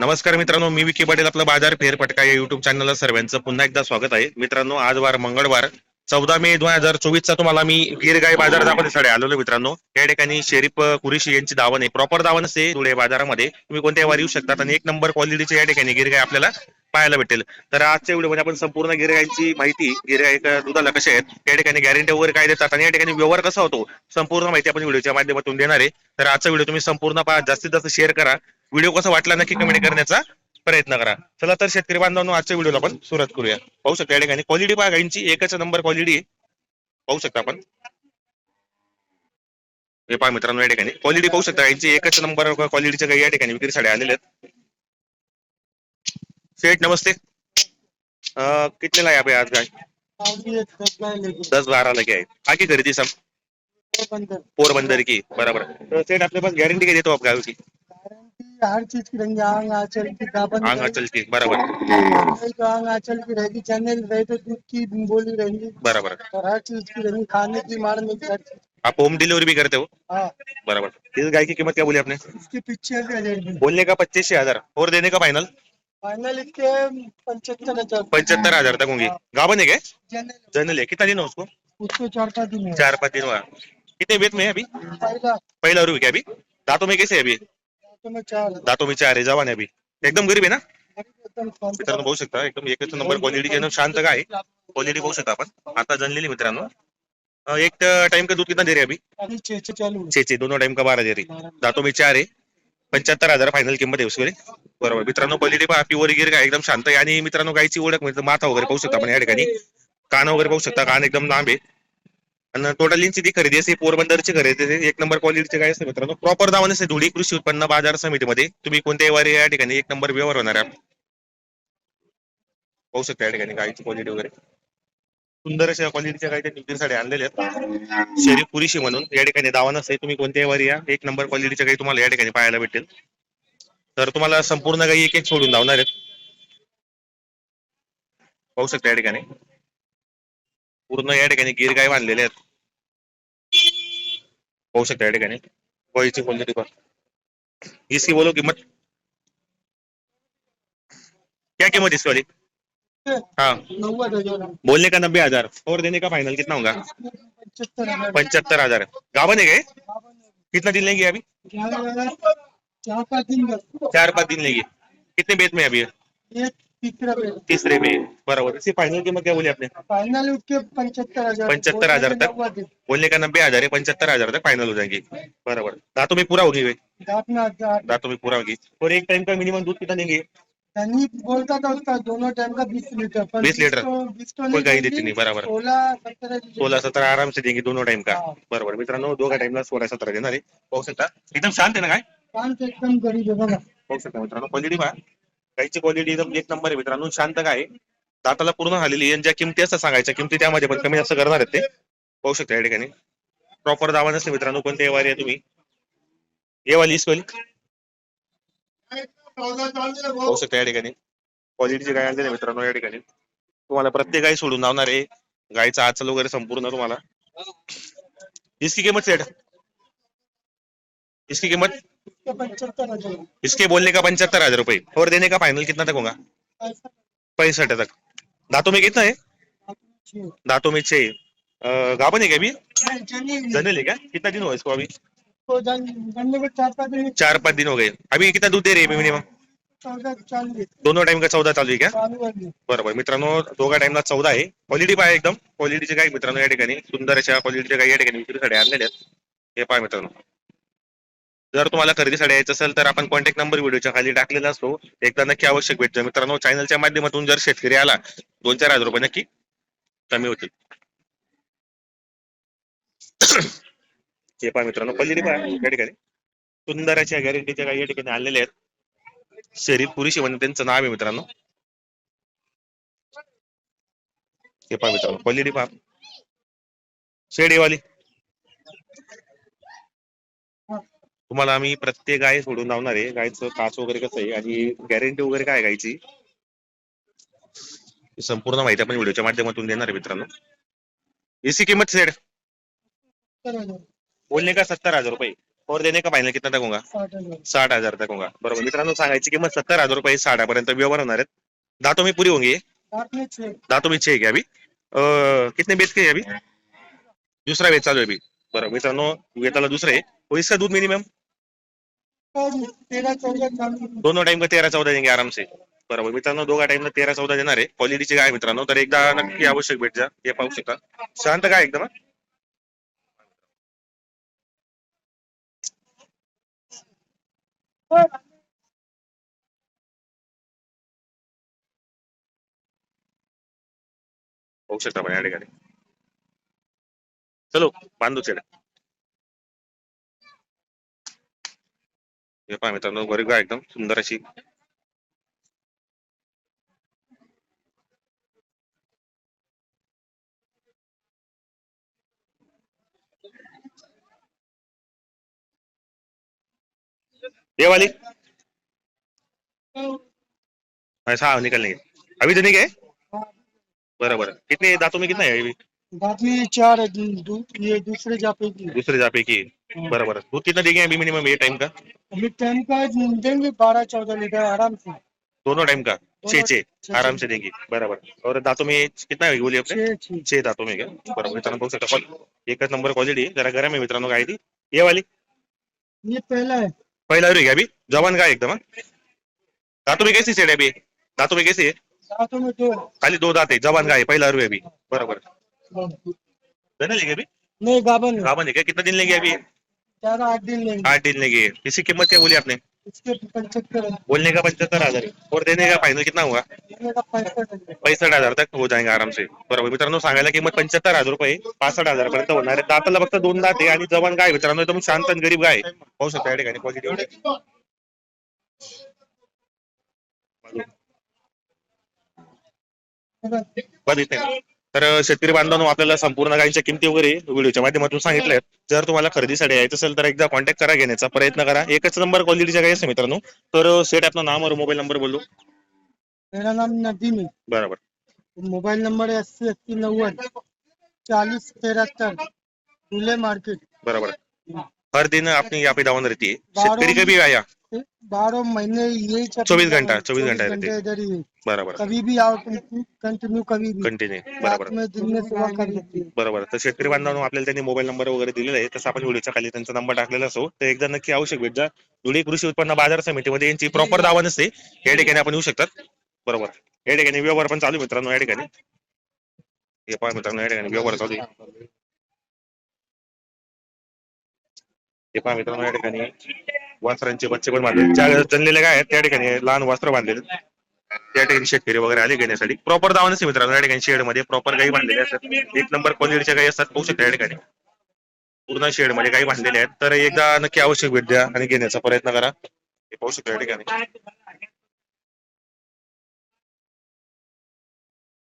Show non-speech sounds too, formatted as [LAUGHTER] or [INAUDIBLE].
नमस्कार मित्रांनो मी विकी पाटील आपलं बाजार फेरफटका या युट्यूब चॅनलला सर्वांचं पुन्हा एकदा स्वागत आहे. मित्रांनो आज वार मंगळवार चौदा मे दोन हजार चोवीसचा तुम्हाला मी गिरगाई बाजार दाखवण्यासाठी आलेलो मित्रांनो. या ठिकाणी शेरीफ कुरेशी यांची दावण आहे. प्रॉपर दावण असते धुळे बाजारामध्ये. तुम्ही कोणत्या वार येऊ शकतात आणि एक नंबर क्वालिटीचे या ठिकाणी गिरगाई आपल्याला पाहायला भेटेल. तर आजच्या व्हिडिओमध्ये आपण संपूर्ण गिरगाईची माहिती गिरगाई दुधाला कशा आहेत या ठिकाणी गॅरंटी वगैरे काय देतात आणि या ठिकाणी व्यवहार कसा होतो संपूर्ण माहिती आपण व्हिडिओच्या माध्यमातून देणार आहे. तर आजचा व्हिडिओ तुम्ही संपूर्ण पहा. जास्तीत जास्त शेअर करा. व्हिडिओ कसा वाटला नक्की कमेंट करण्याचा प्रयत्न करा. चला तर शेतकरी बांधवांनो आजच्या व्हिडिओला आपण सुरुवात करूया. पाहू शकता या ठिकाणी क्वालिटी पहा गाईंची एकच नंबर क्वालिटी पाहू शकता आपण. हे पहा मित्रांनो या ठिकाणी क्वालिटी पाहू शकता गाईंची एकच नंबर क्वालिटीच्या गाई या ठिकाणी विक्रीसाठी आलेल्या आहेत. सेठ नमस्ते. अं, कितने आहे आप आज गाय? दस बारा लगे आहे आगे खरेदी सब पोरबंदर की. बराबर. तो सेठ अपने पास गॅरंटी काय देतो आप गायों की हर चीज़ की रहेंगे आंग आंचल की गाबन आंग आंचल की बराबर। तो आंग आंचल की रहेगी चैनल रहे तो दूध की बोली रहेंगी। बराबर। और हर चीज़ की रहेंगी खाने की मारने की हर चीज़। आप होम डिलीवरी भी करते हो? हाँ। बराबर। इस गाय की कीमत क्या बोली आपने? इसके पीछे भी बोलने का पच्चीस हज़ार। और देने का फाइनल फाइनल इसके पंचहत्तर हज़ार। पचहत्तर हज़ार तक होंगी। है। क्या? जनरल जनरल है। कितना दिन हो उसको? उसको चार पाँच दिन चार पाँच दिन हुआ। कितने वेत में है अभी? पहला। पहला रूप क्या अभी? दांतों में कैसे है अभी? में है। दांतों में चार है जवान है अभी एकदम गरीब आहे ना? मित्रांनो पाहू शकता एकदम एकच नंबर क्वालिटी एकदम शांत काय क्वालिटी पाहू शकता आपण. आता जनलेली मित्रांनो. एक टाइम का दूध कितना दे रहे अभी। छे छे दोनों टाइम का बारह दे रही. दांतों में चार आहे. पंच्याहत्तर हजार फायनल किंमत आहे उसकी बरोबर. मित्रांनो क्वालिटी पहा प्युअर गिर काय एकदम शांत आहे. आणि मित्रांनो गायची ओळख म्हणजे माथा वगैरे पाहू शकता आपण या ठिकाणी. कान वगैरे पाहू शकता कान एकदम लांब आहे. आणि टोटल ती खरेदी असते पोरबंदरची खरेदी असते एक नंबर क्वालिटीची गाय असते मित्रांनो? प्रॉपर दावा असते धुळी कृषी उत्पन्न बाजार समितीमध्ये. तुम्ही कोणत्याही वारी या ठिकाणी एक नंबर व्यवहार होणार आहे. पाहू शकता या ठिकाणी गायची क्वालिटी वगैरे. सुंदर अशा क्वालिटीच्या गाय त्या साठी आणलेल्या आहेत. शरीफ पुरीशी म्हणून या ठिकाणी दावा नसते तुम्ही कोणत्याही वारी या. एक नंबर क्वालिटीच्या गाई तुम्हाला या ठिकाणी पाहायला भेटेल. तर तुम्हाला संपूर्ण गाई एक एक सोडून धावणार आहेत. पाहू शकता या ठिकाणी. पूर्ण या ठिकाणी गिर गाय बांधलेले आहेत. पाहू शकता या ठिकाणी गायची क्वालिटी पण इसकी बोलो किंमत। क्या कीमत इसकी वाली? हाँ। बोलने का नब्बे हज़ार और देने का फाइनल कितना होगा? पचहत्तर हज़ार। गावन है गए? कितना दिन लेंगे अभी? चार पाँच दिन बस चार पाँच दिन लेंगे। कितने बेत में अभी? तीसरा में। बराबर। इसी फाइनल कीमत क्या बोली आपने? फाइनल उसके पंचहत्तर हज़ार। 75,000 तक? बोलने का नब्बे हज़ार है पंचहत्तर हज़ार तक फाइनल हो जाएँगी। बराबर। दांतों में पूरा होगी वे। दांतों में पूरा होगी। और एक टाइम का मिनिमम दूध कितना देंगे? बोलता था उसका दोनों टाइम का बीस लीटर। 20 लीटर? तो कोई गाई देती नहीं, बराबर. सोलह सत्रह सोळा सतरा आराम से देंगे दोनों टाइम का। हाँ. बरोबर। मित्रांनो दोघा टाइमला सोळा सतरा देणार आहे. पाहू शकता. एकदम शांत आहे ना काय? पाच एकदम गरीब है बघा. पाहू शकता मित्रांनो. क्वालिटी पहा गाईची क्वालिटी एकदम एक नंबर आहे मित्रांनो. शांत काय दाताला पूर्ण झालेली आहे. आणि ज्या किमती असतात सांगायच्या किमती त्यामध्ये पण कमी जास्त करणार आहेत ते. पाहू शकता या ठिकाणी. प्रॉपर दावा नसते मित्रांनो. कोणत्या वारी आहे तुम्ही? ये वाली इस पाहू शकता या ठिकाणी. क्वालिटीची गाय आणली मित्रांनो या ठिकाणी. तुम्हाला प्रत्येक गाय सोडून लावणार आहे. गायचा आचल वगैरे संपूर्ण तुम्हाला. इसकी किंमत सेट इसकी किंमत? उसके पंचहत्तर हज़ार। इसके बोलने का पंचहत्तर हज़ार रुपए और देने का फाइनल कितना तक होगा? पैंसठ तक। दांतों में कितना है। दांतों में छह। गाभन है क्या अभी? जनी जनरल है क्या? कितना दिन हुआ इसको अभी? के चार पाँच दिन हो। गए। अभी कितना दूध दे रही है मिनिमम दोनों टाइम का चौदा चालू आहे का बरोबर। मित्रांनो दोघा टाइमला चौदा आहे. क्वालिटी पाहा एकदम. क्वालिटीचे काय मित्रांनो या ठिकाणी? सुंदर अशा क्वालिटीच्या काही या ठिकाणी विक्रीसाठी आणलेल्या आहेत. हे पहा मित्रांनो. जर तुम्हाला खरेदीसाठी यायचं असेल तर आपण कॉन्टॅक्ट नंबर व्हिडिओच्या खाली टाकलेला असतो. एकदा नक्की आवश्यक भेटतो मित्रांनो चॅनलच्या माध्यमातून जर शेतकरी आला दोन चार हजार रुपये नक्की कमी होतील. [COUGHS] हे पहा मित्रांनो पल्ली पहा या ठिकाणी. सुंदराच्या गॅरंटीच्या काही या ठिकाणी आणलेल्या आहेत. शरीफ पुरुषी म्हणून त्यांचं नाव आहे मित्रांनो. हे पहा मित्रांनो पल्ली पहा. शेडेवाली. तुम्हाला आम्ही प्रत्येक गाय सोडून लावणार आहे. गायचं काच वगैरे कसं आहे आणि गॅरंटी वगैरे काय आहे गायची संपूर्ण माहिती आपण व्हिडिओच्या माध्यमातून देणार आहे मित्रांनो. इसी किंमत सेड बोलने का सत्तर हजार रुपये? और देने का फायनल कितना तक होगा साठ हजार. होगा बरोबर. मित्रांनो सांगायची किंमत सत्तर हजार रुपये. साठ पर्यंत व्यवहार होणार आहेत. दातों में पूरी होंगी दातों में छह है क्या अभी. कितने बेच के अभी? दूसरा बेच चालू है अभी. बरोबर मित्रांनो वेताला दुसरं आहे. इसका दूध मिनिमम दोनों टाइम का तेरा चौदा देंगे आराम से बरोबर मित्रांनो दोघा टाइमला तेरा चौदा देणार आहे. क्वालिटीची गाय मित्रांनो? तर एकदा नक्की आवश्यक भेट जा हे पाहू शकता. शांत काय एकदम हा? पाहू शकता पण या ठिकाणी. चलो बांधू चेडा हे पहा मित्रांनो बरी गाय एकदम सुंदर अशी. ये वाली. ऐसा निकल नहीं अभी तो नहीं गए बराबर. कितने दांतों में कितना है अभी? दांत में चार है दूसरे जापे की दूसरे जापे की बराबर दूध कितना देंगे अभी मिनिमम ये टाइम का। अभी टाइम का देंगे बारह चौदह लीटर आराम से। दोनों टाइम का। छह छह। छह- आराम से देंगी। बराबर। और दांतों में कितना है बोलिए आपने? छह छह। छह दांतों में क्या? बरोबर। मित्रांनो बघू शकता क्वाल- एकच नंबर क्वालिटी जरा गरम आहे मित्रांनो गाय ती ये वाली? ये पहला है। पहिला रे अभी? जवान गाय एकदम हाँ? दांतों में कैसी सेट है अभी? दांतों में कैसी है? दांतों में दो खाली दो दांत है। जवान गाय पहिला रू है अभी। बराबर। देने लेंगे अभी? नहीं गाबन है गावन है क्या? कितना दिन लेंगे अभी? आठ दिन लेंगे आठ दिन लेंगे इसकी कीमत क्या बोली आपने? इसके पचहत्तर है बोलने का पचहत्तर हजार? है और देने का फाइनल कितना होगा लेने का पैंसठ है पैसठ हजार तक हो जाएंगे आराम से बरोबर. मित्रांनो सांगायला किंमत पंच्याहत्तर हजार रुपये. पासष्ट हजार पर्यंत होणार आहे. दाताला फक्त दोन दात आहे आणि जवान गाय. मित्रांनो एकदम शांत आणि गरीब गाय. आहे. पाहू शकता या ठिकाणी पॉझिटिव्ह इथे तर शेतकरी बांधवांनो आपल्याला संपूर्ण गायीच्या किमती वगैरे व्हिडिओच्या माध्यमातून सांगितल्या आहेत. जर तुम्हाला खरेदीसाठी यायचं असेल तर एकदा कॉन्टॅक्ट करा घेण्याचा प्रयत्न करा. एकच नंबर क्वालिटीच्या गायी असते मित्रांनो. तर सेट आपलं नाम और मोबाईल नंबर बोलू मेरा नाम नदीम है। बरोबर. मोबाइल नंबर है अस्सी अस्सी नव्वद चालीस तिहत्तर दूल्हे मार्केट। बरोबर. हर दिन अपनी यहाँ पे डाउन रहती है। शेतकरी कभी आया? बारह महीने यही 24 घंटा, 24 घंटा रहते हैं। बरोबर। कभी भी आओ कंटिन्यू कभी भी। कंटिन्यू बरोबर। दिन में सेवा कर देती बरोबर। तर शेतकरी बांधवांनो आपल्याला त्यांनी मोबाईल नंबर वगैरे दिलेला आहे. तसं आपण व्हिडिओच्या खाली त्यांचा नंबर टाकलेला असो तर एकदा नक्की आवश्यक भेट जा धुळे कृषी उत्पन्न बाजार समितीमध्ये यांची प्रॉपर दावा नसते. या ठिकाणी आपण येऊ शकतात. बरोबर. या ठिकाणी व्यवहार पण चालू मित्रांनो या ठिकाणी. हे पहा मित्रांनो या ठिकाणी व्यवहार चालू आहे. हे पहा मित्रांनो या ठिकाणी वासरांचे बच्चे पण बांधले ज्या जणलेले काय आहेत त्या ठिकाणी लहान वस्त्र बांधलेले त्या ठिकाणी शेतकरी वगैरे आले घेण्यासाठी. प्रॉपर दावा नसते मित्रांनो या ठिकाणी शेडमध्ये प्रॉपर गाई बांधलेल्या असतात. एक नंबर क्वालिटीच्या गाई असतात पाहू शकता या ठिकाणी. पूर्ण शेडमध्ये गाई बांधलेल्या आहेत. तर एकदा नक्की आवश्यक भेट द्या आणि घेण्याचा प्रयत्न करा. हे पाहू शकता या ठिकाणी.